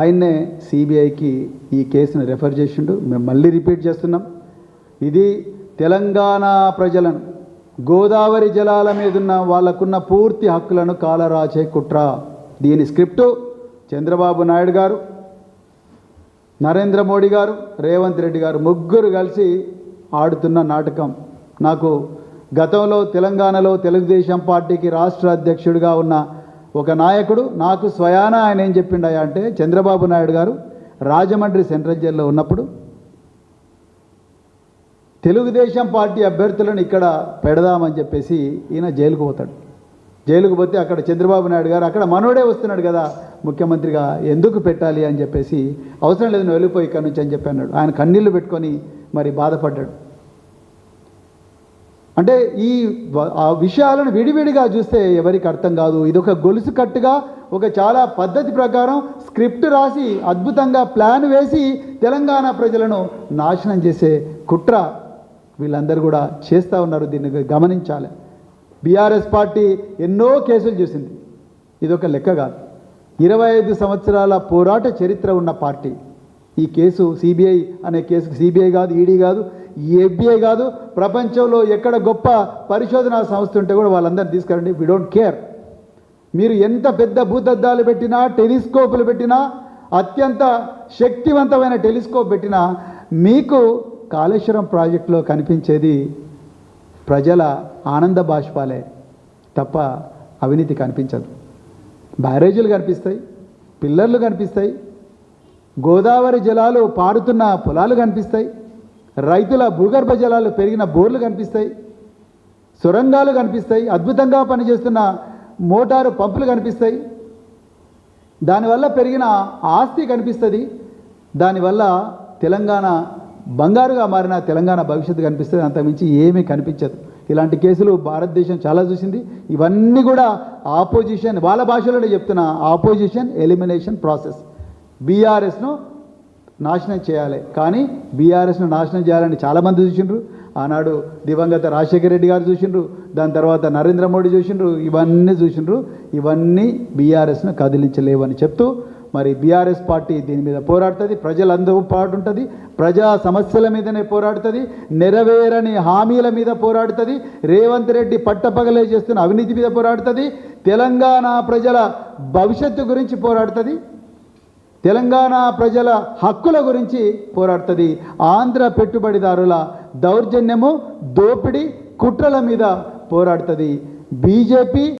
ఆయన్నే సిబిఐకి ఈ కేసును రెఫర్ చేసిండు. మేము మళ్ళీ రిపీట్ చేస్తున్నాం. ఇది తెలంగాణ ప్రజలను గోదావరి జలాల మీదున్న వాళ్ళకున్న పూర్తి హక్కులను కాలరాచే కుట్ర. దీని స్క్రిప్టు చంద్రబాబు నాయుడు గారు నరేంద్ర మోడీ గారు రేవంత్ రెడ్డి గారు ముగ్గురు కలిసి ఆడుతున్న నాటకం. నాకు గతంలో తెలంగాణలో తెలుగుదేశం పార్టీకి రాష్ట్ర అధ్యక్షుడిగా ఉన్న ఒక నాయకుడు నాకు స్వయాన ఆయన ఏం చెప్పిండయా అంటే చంద్రబాబు నాయుడు గారు రాజమండ్రి సెంట్రల్ జైల్లో ఉన్నప్పుడు తెలుగుదేశం పార్టీ అభ్యర్థులను ఇక్కడ పెడదామని చెప్పేసి ఈయన జైలుకు పోతాడు. జైలుకు పోతే అక్కడ చంద్రబాబు నాయుడు గారు అక్కడ మనోడే వస్తున్నాడు కదా ముఖ్యమంత్రిగా ఎందుకు పెట్టాలి అని చెప్పేసి అవసరం లేదు నువ్వు వెళ్ళిపోయి ఇక్కడ నుంచి అని చెప్పి అన్నాడు. ఆయన కన్నీళ్ళు పెట్టుకొని మరి బాధపడ్డాడు. అంటే ఈ ఆ విషయాలను విడివిడిగా చూస్తే ఎవరికి అర్థం కాదు. ఇది ఒక గొలుసు కట్టుగా ఒక చాలా పద్ధతి ప్రకారం స్క్రిప్ట్ రాసి అద్భుతంగా ప్లాన్ వేసి తెలంగాణ ప్రజలను నాశనం చేసే కుట్ర వీళ్ళందరూ కూడా చేస్తూ ఉన్నారు. దీన్ని గమనించాలి. బీఆర్ఎస్ పార్టీ ఎన్నో కేసులు చూసింది. ఇదొక లెక్క కాదు. ఇరవై ఐదు సంవత్సరాల పోరాట చరిత్ర ఉన్న పార్టీ. ఈ కేసు సిబిఐ అనే కేసు సిబిఐ కాదు ఈడీ కాదు ఎఫ్బిఐ కాదు ప్రపంచంలో ఎక్కడ గొప్ప పరిశోధనా సంస్థ ఉంటే కూడా వాళ్ళందరినీ తీసుకురండి. వి డోంట్ కేర్ మీరు ఎంత పెద్ద భూతద్దాలు పెట్టినా టెలిస్కోపులు పెట్టినా అత్యంత శక్తివంతమైన టెలిస్కోప్ పెట్టినా మీకు కాళేశ్వరం ప్రాజెక్టులో కనిపించేది ప్రజల ఆనంద బాష్పాలే తప్ప అవినీతి కనిపించదు. బ్యారేజీలు కనిపిస్తాయి పిల్లర్లు కనిపిస్తాయి గోదావరి జలాలు పారుతున్న పొలాలు కనిపిస్తాయి రైతుల భూగర్భ జలాలు పెరిగిన బోర్లు కనిపిస్తాయి సొరంగాలు కనిపిస్తాయి అద్భుతంగా పనిచేస్తున్న మోటారు పంపులు కనిపిస్తాయి. దానివల్ల పెరిగిన ఆస్తి కనిపిస్తుంది. దానివల్ల తెలంగాణ బంగారుగా మారిన తెలంగాణ భవిష్యత్తు కనిపిస్తుంది. అంతకుమించి ఏమీ కనిపించదు. ఇలాంటి కేసులు భారతదేశం చాలా చూసింది. ఇవన్నీ కూడా ఆపోజిషన్ వాళ్ళ భాషలోనే చెప్తున్న ఆపోజిషన్ ఎలిమినేషన్ ప్రాసెస్. బీఆర్ఎస్ను నాశనం చేయాలి. కానీ బీఆర్ఎస్ను నాశనం చేయాలని చాలామంది చూసిండ్రు. ఆనాడు దివంగత రాజశేఖర రెడ్డి గారు చూసిండ్రు. దాని తర్వాత నరేంద్ర మోడీ చూసిండ్రు. ఇవన్నీ చూసిండ్రు. ఇవన్నీ బీఆర్ఎస్ను కదిలించలేవని చెప్తూ మరి బీఆర్ఎస్ పార్టీ దీని మీద పోరాడుతుంది. ప్రజలందరూ పాటుంటుంది. ప్రజా సమస్యల మీదనే పోరాడుతుంది. నెరవేరని హామీల మీద పోరాడుతుంది. రేవంత్ రెడ్డి పట్టపగలే చేస్తున్న అవినీతి మీద పోరాడుతుంది. తెలంగాణ ప్రజల భవిష్యత్తు గురించి పోరాడుతుంది. తెలంగాణ ప్రజల హక్కుల గురించి పోరాడుతుంది. ఆంధ్ర పెట్టుబడిదారుల దౌర్జన్యము దోపిడీ కుట్రల మీద పోరాడుతుంది. బీజేపీ